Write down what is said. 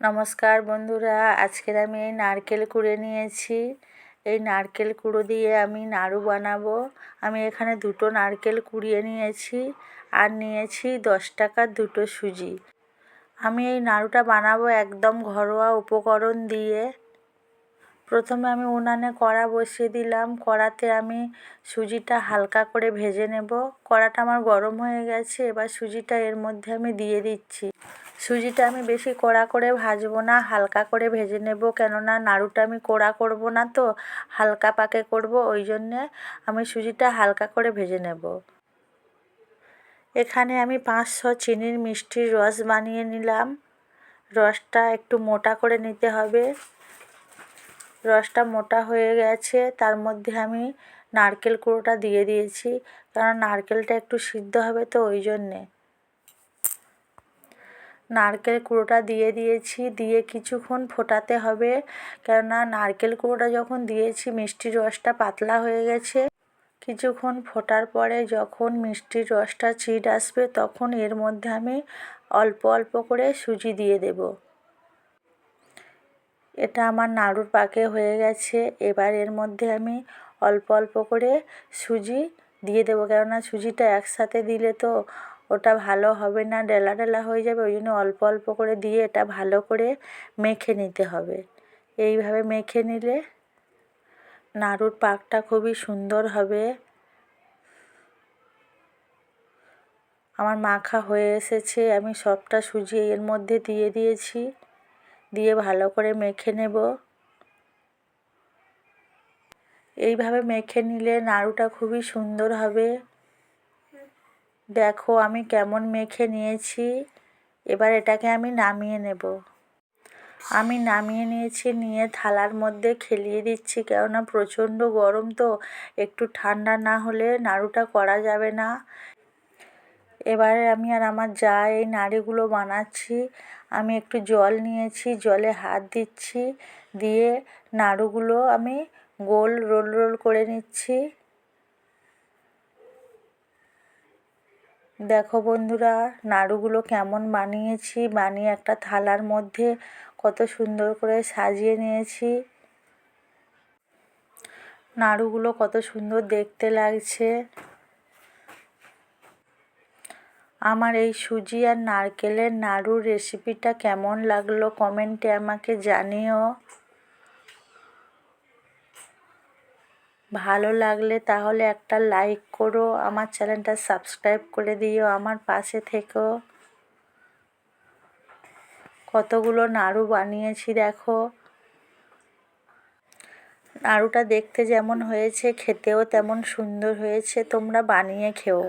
নমস্কার বন্ধুরা, আজকের আমি এই নারকেল কুড়ে নিয়েছি। এই নারকেল কুড়ো দিয়ে আমি নাড়ু বানাবো। আমি এখানে দুটো নারকেল কুড়িয়ে নিয়েছি আর নিয়েছি দশ টাকার দুটো সুজি। আমি এই নাড়ুটা বানাবো একদম ঘরোয়া উপকরণ দিয়ে। প্রথমে আমি উনানে কড়া বসিয়ে দিলাম। কড়াতে আমি সুজিটা হালকা করে ভেজে নেব। কড়াটা আমার গরম হয়ে গেছে, এবার সুজিটা এর মধ্যে আমি দিয়ে দিচ্ছি। সুজিটা আমি বেশি কড়া করে ভাজবো না, হালকা করে ভেজে নেব। কেননা নাড়ুটা আমি কড়া করব না তো, হালকা পাকে করব, ওই জন্যে আমি সুজিটা হালকা করে ভেজে নেব। এখানে আমি পাঁচশো চিনির মিষ্টির রস বানিয়ে নিলাম। রসটা একটু মোটা করে নিতে হবে। রসটা মোটা হয়ে গেছে, তার মধ্যে আমি নারকেল কুড়োটা দিয়ে দিয়েছি। কারণ নারকেলটা একটু সিদ্ধ হবে তো ওই জন্যে। নারকেল কুড়োটা দিয়ে দিয়েছি, দিয়ে কিছুক্ষণ ফোটাতে হবে। কেননা নারকেল কুড়োটা যখন দিয়েছি, মিষ্টির রসটা পাতলা হয়ে গেছে। কিছুক্ষণ ফোটার পরে যখন মিষ্টির রসটা চিট আসবে, তখন এর মধ্যে আমি অল্প অল্প করে সুজি দিয়ে দেব। এটা আমার নাড়ুর পাকে হয়ে গেছে। এবার এর মধ্যে আমি অল্প অল্প করে সুজি দিয়ে দেবো। কেননা সুজিটা একসাথে দিলে তো ওটা ভালো হবে না, ডেলা ডেলা হয়ে যাবে। ওই জন্য অল্প অল্প করে দিয়ে এটা ভালো করে মেখে নিতে হবে। এইভাবে মেখে নিলে নাড়ুর পাকটা খুবই সুন্দর হবে। আমার মাখা হয়ে এসেছে। আমি সবটা সুজি এর মধ্যে দিয়ে দিয়েছি। দিয়ে ভালো করে মেখে নেব। এইভাবে মেখে নিলে নাড়ুটা খুবই সুন্দর হবে। দেখো আমি কেমন মেখে নিয়েছি। এবার এটাকে আমি নামিয়ে নেব। আমি নামিয়ে নিয়েছি, নিয়ে থালার মধ্যে খেলিয়ে দিচ্ছি, কেননা প্রচণ্ড গরম তো, একটু ঠান্ডা না হলে নাড়ুটা করা যাবে না। এবারে আমি আর আমার যা এই নাড়িগুলো বানাচ্ছি আমি একটু জল নিয়েছি, জলে হাত দিচ্ছি, দিয়ে নাড়ুগুলো আমি গোল রোল রোল করে নিচ্ছি। দেখো বন্ধুরা, নাড়ুগুলো কেমন বানিয়েছি, বানিয়ে একটা থালার মধ্যে কত সুন্দর করে সাজিয়ে নিয়েছি। নাড়ুগুলো কত সুন্দর দেখতে লাগছে। আমার এই সুজি আর নারকেলের নাড়ুর রেসিপিটা কেমন লাগল কমেন্টে আমাকে জানিও। ভালো লাগলে তাহলে একটা লাইক করো, আমার চ্যানেলটা সাবস্ক্রাইব করে দিও, আমার পাশে থেকো। কতগুলো নাড়ু বানিয়েছি দেখো। নাড়ুটা দেখতে যেমন হয়েছে, খেতেও তেমন সুন্দর হয়েছে, তোমরা বানিয়ে খেও।